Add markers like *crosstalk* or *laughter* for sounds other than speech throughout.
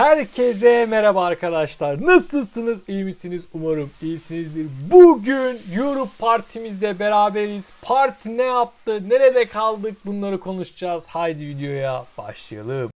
Herkese merhaba arkadaşlar. Nasılsınız? İyi misiniz? Umarım iyisinizdir. Bugün Europe partimizde beraberiz. Parti ne yaptı? Nerede kaldık? Bunları konuşacağız. Haydi videoya başlayalım.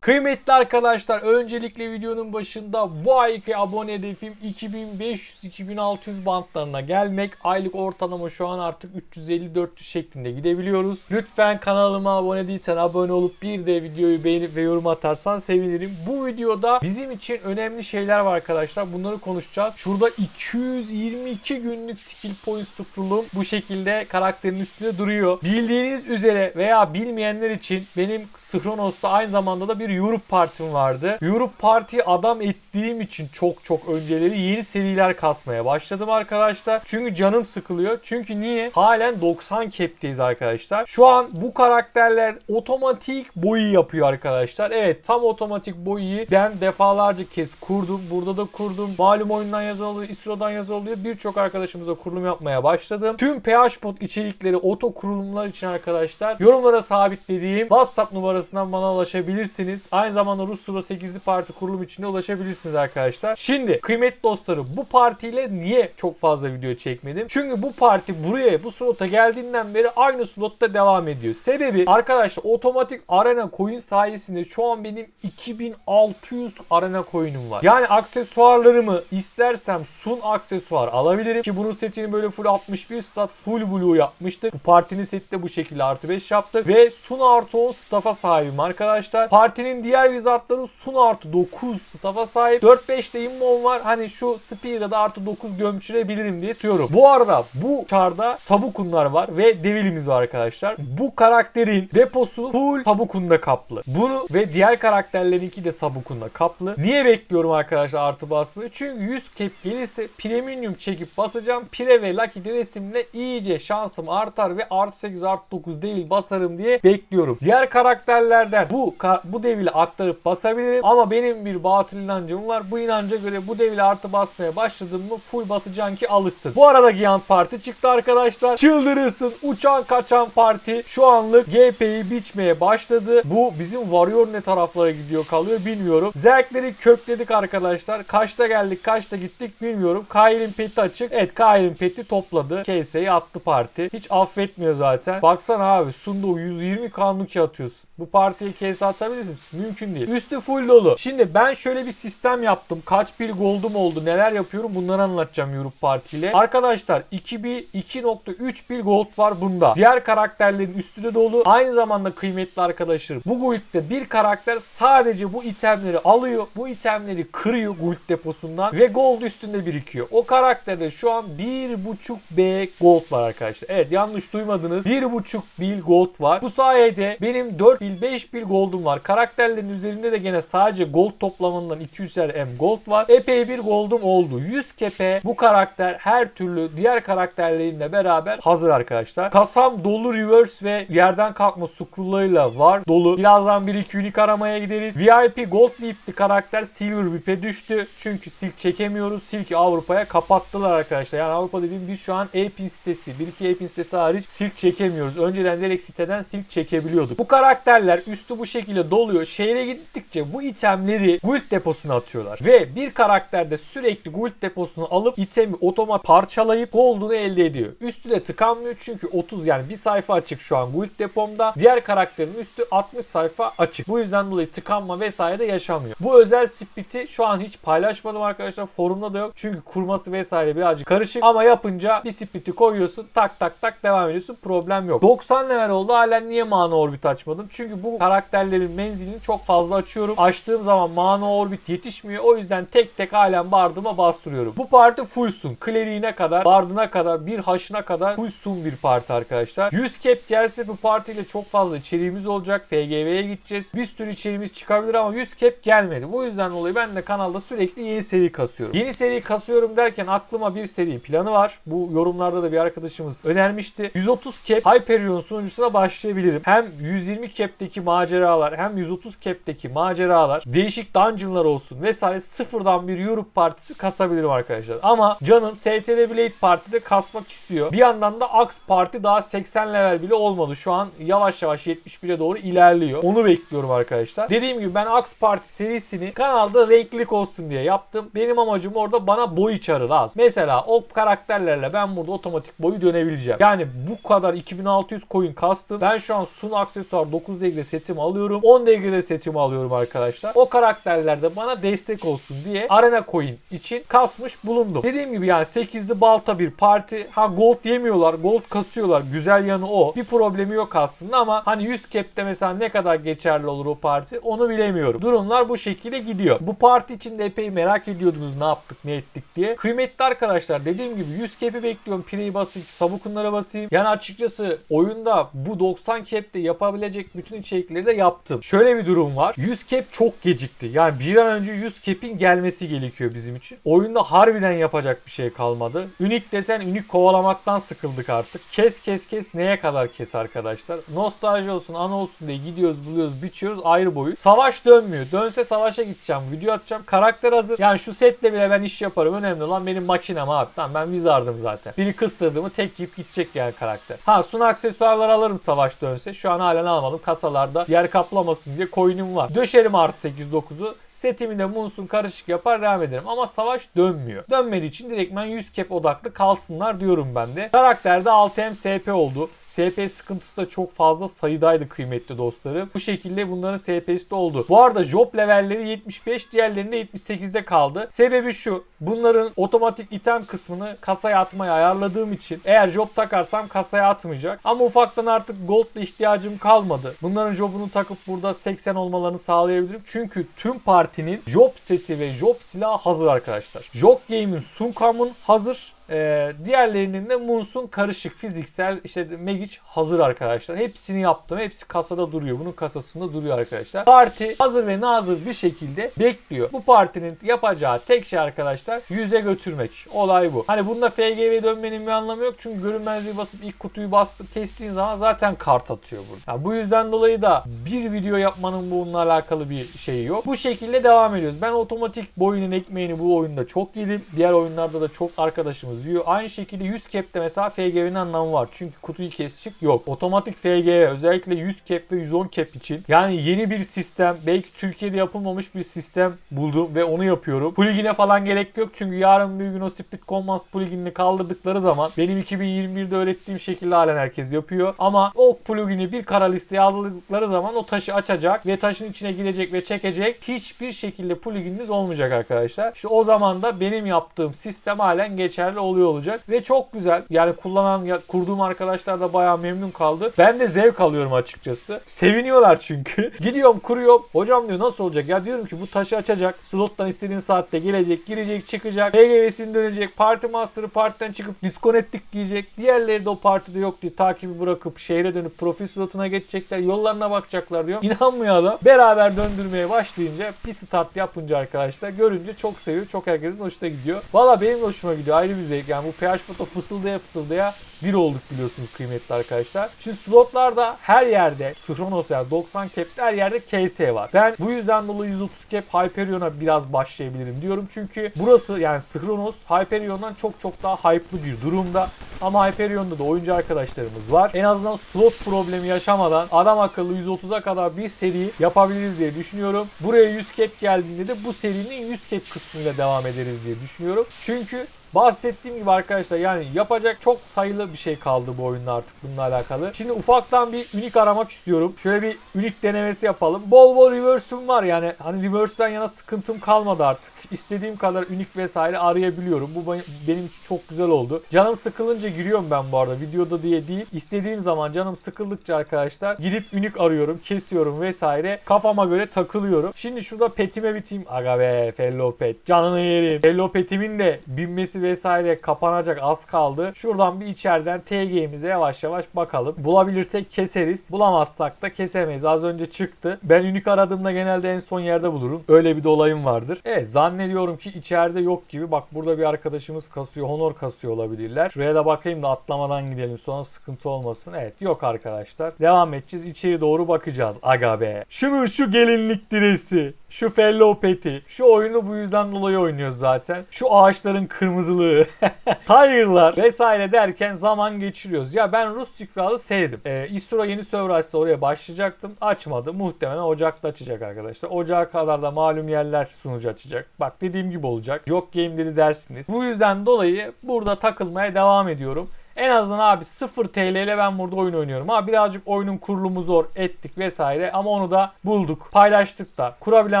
Kıymetli arkadaşlar öncelikle videonun başında bu ayki abone hedefim 2500-2600 bantlarına gelmek. Aylık ortalama şu an artık 350-400 şeklinde gidebiliyoruz. Lütfen kanalıma abone değilsen abone olup bir de videoyu beğenip ve yorum atarsan sevinirim. Bu videoda bizim için önemli şeyler var arkadaşlar. Bunları konuşacağız. Şurada 222 günlük skill point scroll'um bu şekilde karakterin üstünde duruyor. Bildiğiniz üzere veya bilmeyenler için benim Sychronos'ta aynı zamanda da bir Europe Partim vardı. Europe Party'yi adam ettiğim için çok çok önceleri yeni seriler kasmaya başladım arkadaşlar. Çünkü canım sıkılıyor. Çünkü niye? Halen 90 cap'teyiz arkadaşlar. Şu an bu karakterler otomatik boyu yapıyor arkadaşlar. Evet tam otomatik boyu ben defalarca kez kurdum. Burada da kurdum. Malum oyundan yazılıyor, ISRO'dan yazılıyor. Birçok arkadaşımıza kurulum yapmaya başladım. Tüm PHPod içerikleri oto kurulumlar için arkadaşlar yorumlara sabitlediğim WhatsApp numarasından bana ulaşabilirsiniz. Aynı zamanda Rustro 8'li parti kurulum içinde ulaşabilirsiniz arkadaşlar. Şimdi kıymetli dostlarım bu partiyle niye çok fazla video çekmedim? Çünkü bu parti buraya bu slota geldiğinden beri aynı slotta devam ediyor. Sebebi arkadaşlar otomatik arena coin sayesinde şu an benim 2600 arena coin'im var. Yani aksesuarlarımı istersem sun aksesuar alabilirim ki bunun setini böyle full 61 stat full blue yapmıştık. Bu partinin seti de bu şekilde artı 5 yaptık ve sun artı 10 staff'a sahibim arkadaşlar. Partinin diğer wizardları sun artı 9 staff'a sahip. 4-5 de immon var. Hani şu spear'a da artı 9 gömçürebilirim diye tutuyorum. Bu arada bu çarda sabukunlar var ve devilimiz var arkadaşlar. Bu karakterin deposu full sabukunda kaplı. Bunu ve diğer karakterlerinki de sabukunda kaplı. Niye bekliyorum arkadaşlar artı basmayı? Çünkü 100 cap gelirse premium çekip basacağım. Pire ve Lucky resimle iyice şansım artar ve artı 8 artı 9 devil basarım diye bekliyorum. Diğer karakterlerden bu bu devili aktarıp basabilirim ama benim bir batıl inancım var. Bu inanca göre bu devili artı basmaya başladım mı full basacaksın ki alışsın. Bu arada Giant Parti çıktı arkadaşlar. Çıldırırsın uçan kaçan parti şu anlık GP'yi biçmeye başladı. Bu bizim Warrior ne taraflara gidiyor kalıyor bilmiyorum. Zerkleri kökledik arkadaşlar. Kaçta geldik kaçta gittik bilmiyorum. Kail'in peti açık. Evet Kail'in peti topladı. Case'yi attı parti. Hiç affetmiyor zaten. Baksana abi Sundu 120 kanlık atıyorsun. Bu partiye case atabilir misin? Mümkün değil. Üstü full dolu. Şimdi ben şöyle bir sistem yaptım. Kaç pil gold'um oldu neler yapıyorum bunları anlatacağım Europe Parti ile. Arkadaşlar 2.3 pil gold var bunda. Diğer karakterlerin üstü de dolu. Aynı zamanda kıymetli arkadaşlarım. Bu guild'de bir karakter sadece bu itemleri alıyor. Bu itemleri kırıyor guild deposundan ve gold üstünde birikiyor. O karakterde şu an 1.5B gold var arkadaşlar. Evet yanlış duymadınız. 1.5 bil gold var. Bu sayede benim 4 bil 5 bil gold'um var. Karakterlerin üzerinde de gene sadece gold toplamanından 200'er M gold var. Epey bir gold'um oldu. 100 kepe bu karakter her türlü diğer karakterleriyle beraber hazır arkadaşlar. Kasam dolu reverse ve yerden kalkma scroll'larıyla var dolu. Birazdan bir iki unique aramaya gideriz. VIP gold VIP'li karakter silver VIP'e düştü. Çünkü silk çekemiyoruz. Silk'i Avrupa'ya kapattılar arkadaşlar. Yani Avrupa dediğim biz şu an e-pin sitesi. Bir iki e-pin sitesi hariç silk çekemiyoruz. Önceden direkt siteden silk çekebiliyorduk. Bu karakterler üstü bu şekilde doluyor. Şehre gittikçe bu itemleri guild deposuna atıyorlar. Ve bir karakter de sürekli guild deposunu alıp itemi otomat parçalayıp gold'unu elde ediyor. Üstü de tıkanmıyor çünkü 30 yani bir sayfa açık şu an guild depomda. Diğer karakterin üstü 60 sayfa açık. Bu yüzden dolayı tıkanma vesaire de yaşamıyor. Bu özel split'i şu an hiç paylaşmadım arkadaşlar. Forumda da yok. Çünkü kurması vesaire birazcık karışık. Ama yapınca bir split'i koyuyorsun tak tak tak devam ediyorsun. Problem yok. 90 level oldu. Halen niye mana orbit açmadım? Çünkü bu karakterlerin menzilini çok fazla açıyorum. Açtığım zaman mana orbit yetişmiyor. O yüzden tek tek halen bardıma bastırıyorum. Bu parti full sun. Kleriğine kadar, bardına kadar, bir haşına kadar full sun bir parti arkadaşlar. 100 cap gelse bu partiyle çok fazla içeriğimiz olacak. FGV'ye gideceğiz. Bir sürü içeriğimiz çıkabilir ama 100 cap gelmedi. Bu yüzden dolayı ben de kanalda sürekli yeni seri kasıyorum. Yeni seri kasıyorum derken aklıma bir seri planı var. Bu yorumlarda da bir arkadaşımız önermişti. 130 cap Hyperion sunucusuna başlayabilirim. Hem 120 cap'teki maceralar hem 130 130 cap'teki maceralar, değişik dungeonlar olsun vesaire sıfırdan bir Europe partisi kasabilirim arkadaşlar. Ama canım STD Blade Parti'de kasmak istiyor. Bir yandan da Axe Parti daha 80 level bile olmadı. Şu an yavaş yavaş 71'e doğru ilerliyor. Onu bekliyorum arkadaşlar. Dediğim gibi ben Axe Parti serisini kanalda renklilik olsun diye yaptım. Benim amacım orada bana boy çarı lazım. Mesela o karakterlerle ben burada otomatik boyu dönebileceğim. Yani bu kadar 2600 coin kastım. Ben şu an Sun aksesuar 9 degre setimi alıyorum. 10 degre setimi alıyorum arkadaşlar. O karakterler de bana destek olsun diye arena coin için kasmış bulundum. Dediğim gibi yani 8'li balta bir parti. Ha gold yemiyorlar. Gold kasıyorlar. Güzel yanı o. Bir problemi yok aslında ama hani 100 cap'te mesela ne kadar geçerli olur o parti onu bilemiyorum. Durumlar bu şekilde gidiyor. Bu parti için de epey merak ediyordunuz ne yaptık ne ettik diye. Kıymetli arkadaşlar dediğim gibi 100 cap'i bekliyorum. Pireyi basayım, sabukunlara basayım. Yani açıkçası oyunda bu 90 cap'te yapabilecek bütün içerikleri de yaptım. Şöyle bir durum var. 100 cap çok gecikti. Yani bir an önce 100 cap'in gelmesi gerekiyor bizim için. Oyunda harbiden yapacak bir şey kalmadı. Ünik desen ünik kovalamaktan sıkıldık artık. Kes kes kes neye kadar kes arkadaşlar. Nostalji olsun an olsun diye gidiyoruz buluyoruz biçiyoruz ayrı boyut. Savaş dönmüyor. Dönse savaşa gideceğim. Video atacağım. Karakter hazır. Yani şu setle bile ben iş yaparım. Önemli olan benim makinem abi. Tamam ben wizard'ım zaten. Biri kıstırdığımı tek yiyip gidecek yani karakter. Ha sun aksesuarlar alırım savaş dönse. Şu an halen almadım. Kasalarda yer kaplamasın diye coin'im var. Döşerim artı 8-9'u. Setimi de Munsun karışık yapar devam ederim. Ama savaş dönmüyor. Dönmediği için direktmen 100 cap odaklı kalsınlar diyorum ben de. Karakterde 6M SP oldu. SP sıkıntısı da çok fazla sayıdaydı kıymetli dostlarım. Bu şekilde bunların SP'si de oldu. Bu arada job levelleri 75 diğerlerinde 78'de kaldı. Sebebi şu. Bunların otomatik item kısmını kasaya atmaya ayarladığım için eğer job takarsam kasaya atmayacak. Ama ufaktan artık gold'la ihtiyacım kalmadı. Bunların jobunu takıp burada 80 olmalarını sağlayabilirim. Çünkü tüm partinin job seti ve job silahı hazır arkadaşlar. Job Game'in Sunkam'ın hazır. Ee, diğerlerinin de Moons'un karışık fiziksel işte Magic hazır arkadaşlar. Hepsini yaptım. Hepsi kasada duruyor. Bunun kasasında duruyor arkadaşlar. Parti hazır ve nazır bir şekilde bekliyor. Bu partinin yapacağı tek şey arkadaşlar yüze götürmek. Olay bu. Hani bunda FGV dönmenin bir anlamı yok. Çünkü görünmezliği basıp ilk kutuyu bastıp kestiğin zaman zaten kart atıyor burada. Yani bu yüzden dolayı da bir video yapmanın bununla alakalı bir şeyi yok. Bu şekilde devam ediyoruz. Ben otomatik boyunun ekmeğini bu oyunda çok yedim. Diğer oyunlarda da çok arkadaşımız yiyor. Aynı şekilde 100 cap'te mesela FGV'nin anlamı var. Çünkü kutuyu kesecek yok. Otomatik FGV özellikle 100 cap ve 110 cap için yani yeni bir sistem belki Türkiye'de yapılmamış bir sistem buldum ve onu yapıyorum. Plugin'e falan gerek yok çünkü yarın bir gün o Split Commands pluginini kaldırdıkları zaman benim 2021'de öğrettiğim şekilde halen herkes yapıyor. Ama o plugini bir kara listeye aldıkları zaman o taşı açacak ve taşın içine girecek ve çekecek. Hiçbir şekilde plugininiz olmayacak arkadaşlar. İşte o zaman da benim yaptığım sistem halen geçerli oluyor olacak ve çok güzel. Yani kullanan ya, kurduğum arkadaşlar da bayağı memnun kaldı. Ben de zevk alıyorum açıkçası. Seviniyorlar çünkü. *laughs* Gidiyorum kuruyorum. Hocam diyor nasıl olacak? Ya diyorum ki bu taşı açacak. Slottan istediğin saatte gelecek, girecek, çıkacak. PGV'sini dönecek. Parti Master'ı partiden çıkıp disconnectlik diyecek. Diğerleri de o partide yok diye takibi bırakıp şehre dönüp profil slotuna geçecekler. Yollarına bakacaklar diyor. İnanmıyor adam. Beraber döndürmeye başlayınca bir start yapınca arkadaşlar görünce çok seviyor. Çok herkesin hoşuna gidiyor. Valla benim hoşuma gidiyor. Ayrı bir zevk. Yani bu PH Bot'a fısıldaya fısıldaya bir olduk biliyorsunuz kıymetli arkadaşlar. Şimdi slotlarda her yerde Synchronos yani 90 cap'te her yerde KS var. Ben bu yüzden dolayı 130 cap Hyperion'a biraz başlayabilirim diyorum. Çünkü burası yani Synchronos Hyperion'dan çok çok daha hype'lı bir durumda. Ama Hyperion'da da oyuncu arkadaşlarımız var. En azından slot problemi yaşamadan adam akıllı 130'a kadar bir seri yapabiliriz diye düşünüyorum. Buraya 100 cap geldiğinde de bu serinin 100 cap kısmıyla devam ederiz diye düşünüyorum. Çünkü Bahsettiğim gibi arkadaşlar yani yapacak çok sayılı bir şey kaldı bu oyunda artık bununla alakalı. Şimdi ufaktan bir unik aramak istiyorum. Şöyle bir unik denemesi yapalım. Bol bol reverse'üm var yani. Hani reverse'den yana sıkıntım kalmadı artık. İstediğim kadar unik vesaire arayabiliyorum. Bu benim için çok güzel oldu. Canım sıkılınca giriyorum ben bu arada. Videoda diye değil. İstediğim zaman canım sıkıldıkça arkadaşlar gidip unik arıyorum, kesiyorum vesaire. Kafama göre takılıyorum. Şimdi şurada petime biteyim. Aga be fellow pet. Canını yerim. Fellow petimin de binmesi sitesi vesaire kapanacak az kaldı. Şuradan bir içeriden TG'mize yavaş yavaş bakalım. Bulabilirsek keseriz. Bulamazsak da kesemeyiz. Az önce çıktı. Ben unik aradığımda genelde en son yerde bulurum. Öyle bir dolayım vardır. Evet zannediyorum ki içeride yok gibi. Bak burada bir arkadaşımız kasıyor. Honor kasıyor olabilirler. Şuraya da bakayım da atlamadan gidelim. Sonra sıkıntı olmasın. Evet yok arkadaşlar. Devam edeceğiz. İçeri doğru bakacağız. Aga be. Şunun şu gelinlik diresi. Şu fellopeti. Şu oyunu bu yüzden dolayı oynuyoruz zaten. Şu ağaçların kırmızılığı. *laughs* Tiger'lar vesaire derken zaman geçiriyoruz. Ya ben Rus Sikral'ı sevdim. Ee, Isura yeni server oraya başlayacaktım. Açmadı. Muhtemelen Ocak'ta açacak arkadaşlar. Ocağa kadar da malum yerler sunucu açacak. Bak dediğim gibi olacak. Yok game dedi dersiniz. Bu yüzden dolayı burada takılmaya devam ediyorum. En azından abi 0 TL ile ben burada oyun oynuyorum. Ha birazcık oyunun kurulumu zor ettik vesaire ama onu da bulduk. Paylaştık da. Kurabilen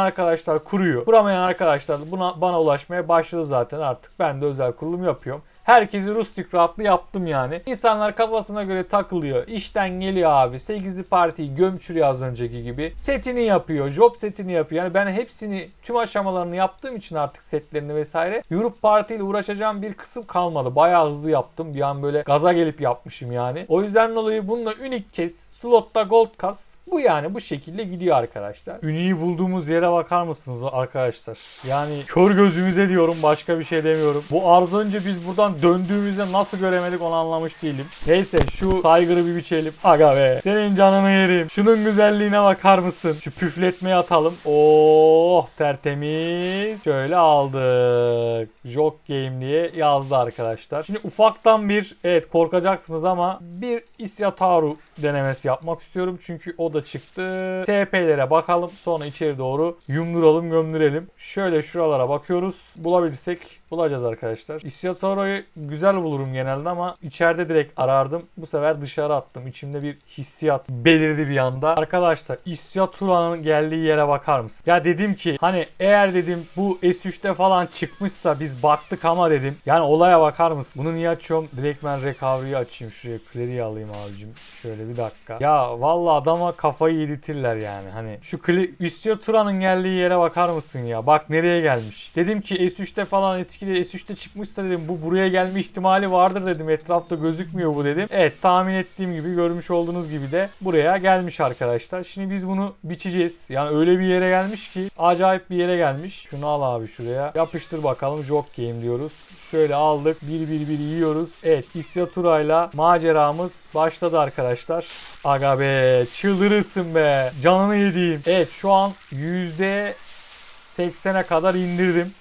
arkadaşlar kuruyor. Kuramayan arkadaşlar da buna, bana ulaşmaya başladı zaten artık. Ben de özel kurulum yapıyorum. Herkesi Rus Secret'lı yaptım yani. İnsanlar kafasına göre takılıyor. İşten geliyor abi. 8'li partiyi gömçürüyor az önceki gibi. Setini yapıyor. Job setini yapıyor. Yani ben hepsini tüm aşamalarını yaptığım için artık setlerini vesaire. Europe Parti ile uğraşacağım bir kısım kalmadı. Bayağı hızlı yaptım. Bir an böyle gaza gelip yapmışım yani. O yüzden dolayı bununla unik kez slotta gold kas bu yani bu şekilde gidiyor arkadaşlar. Üniyi bulduğumuz yere bakar mısınız arkadaşlar? Yani kör gözümüze diyorum başka bir şey demiyorum. Bu az önce biz buradan döndüğümüzde nasıl göremedik onu anlamış değilim. Neyse şu Tiger'ı bir biçelim. Aga be senin canını yerim. Şunun güzelliğine bakar mısın? Şu püfletmeyi atalım. Oh tertemiz. Şöyle aldık. Jok Game diye yazdı arkadaşlar. Şimdi ufaktan bir evet korkacaksınız ama bir Isyataru denemesi yapmak istiyorum. Çünkü o da çıktı. TP'lere bakalım. Sonra içeri doğru yumduralım gömdürelim. Şöyle şuralara bakıyoruz. Bulabilirsek bulacağız arkadaşlar. İsyataro'yu güzel bulurum genelde ama içeride direkt arardım. Bu sefer dışarı attım. İçimde bir hissiyat belirdi bir anda. Arkadaşlar İsyatura'nın geldiği yere bakar mısın? Ya dedim ki hani eğer dedim bu S3'te falan çıkmışsa biz baktık ama dedim. Yani olaya bakar mısın? Bunu niye açıyorum? Direkt ben recovery'yi açayım. Şuraya Clary'i alayım abicim. Şöyle bir dakika. Ya valla adama kafayı yedirtirler yani. Hani şu İsyatura'nın geldiği yere bakar mısın ya? Bak nereye gelmiş. Dedim ki S3'te falan eski de S3'te çıkmışsa dedim bu buraya gelme ihtimali vardır dedim. Etrafta gözükmüyor bu dedim. Evet tahmin ettiğim gibi görmüş olduğunuz gibi de buraya gelmiş arkadaşlar. Şimdi biz bunu biçeceğiz. Yani öyle bir yere gelmiş ki acayip bir yere gelmiş. Şunu al abi şuraya. Yapıştır bakalım. Jok game diyoruz. Şöyle aldık. Bir bir bir yiyoruz. Evet İsyatura'yla maceramız başladı arkadaşlar. Aga be çıldırırsın be. Canını yediğim. Evet şu an %80'e kadar indirdim.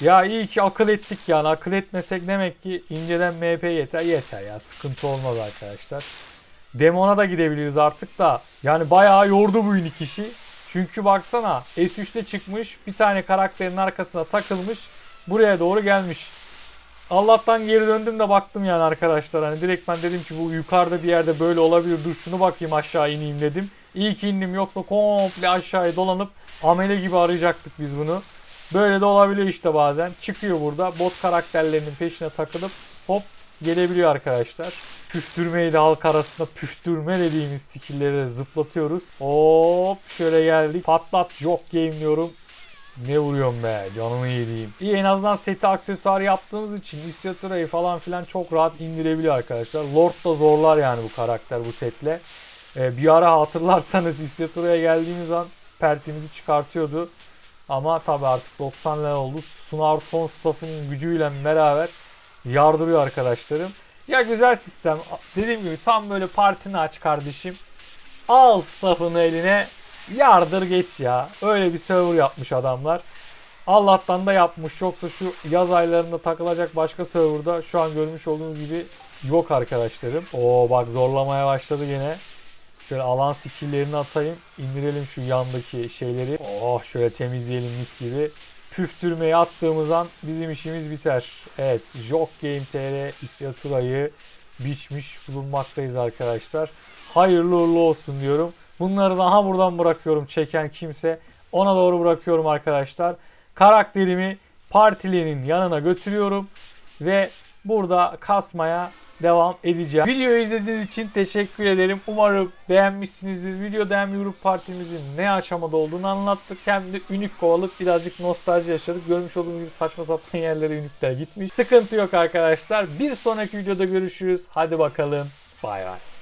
Ya iyi ki akıl ettik yani. Akıl etmesek demek ki inceden MP yeter. Yeter ya. Sıkıntı olmaz arkadaşlar. Demon'a da gidebiliriz artık da. Yani bayağı yordu bu unik işi. Çünkü baksana S3'te çıkmış. Bir tane karakterin arkasına takılmış. Buraya doğru gelmiş. Allah'tan geri döndüm de baktım yani arkadaşlar. Hani direkt ben dedim ki bu yukarıda bir yerde böyle olabilir. Dur şunu bakayım aşağı ineyim dedim. İyi ki indim yoksa komple aşağıya dolanıp amele gibi arayacaktık biz bunu. Böyle de olabiliyor işte bazen. Çıkıyor burada bot karakterlerinin peşine takılıp hop gelebiliyor arkadaşlar. Püftürme ile halk arasında püftürme dediğimiz skillleri zıplatıyoruz. Hop şöyle geldik. Patlat joke game diyorum. Ne vuruyorum be canımı yediğim. İyi en azından seti aksesuar yaptığımız için Isyatura'yı falan filan çok rahat indirebiliyor arkadaşlar. Lord da zorlar yani bu karakter bu setle. Ee, bir ara hatırlarsanız Isyatura'ya geldiğimiz an pertimizi çıkartıyordu. Ama tabi artık 90 level oldu. Sunar son staff'ın gücüyle beraber yardırıyor arkadaşlarım. Ya güzel sistem. Dediğim gibi tam böyle partini aç kardeşim. Al staff'ını eline yardır geç ya. Öyle bir server yapmış adamlar. Allah'tan da yapmış. Yoksa şu yaz aylarında takılacak başka serverda şu an görmüş olduğunuz gibi yok arkadaşlarım. Oo bak zorlamaya başladı yine. Şöyle alan skill'lerini atayım. indirelim şu yandaki şeyleri. Oh şöyle temizleyelim mis gibi. Püftürmeyi attığımız an bizim işimiz biter. Evet Jok Game TR İsyatura'yı biçmiş bulunmaktayız arkadaşlar. Hayırlı uğurlu olsun diyorum. Bunları daha buradan bırakıyorum çeken kimse. Ona doğru bırakıyorum arkadaşlar. Karakterimi partilerinin yanına götürüyorum. Ve burada kasmaya devam edeceğim. Videoyu izlediğiniz için teşekkür ederim. Umarım beğenmişsinizdir. Videoda hem Yuruk Partimizin ne aşamada olduğunu anlattık hem de Ünik kovalık birazcık nostalji yaşadık. Görmüş olduğunuz gibi saçma sapan yerlere Ünikler gitmiş. Sıkıntı yok arkadaşlar. Bir sonraki videoda görüşürüz. Hadi bakalım. Bay bay.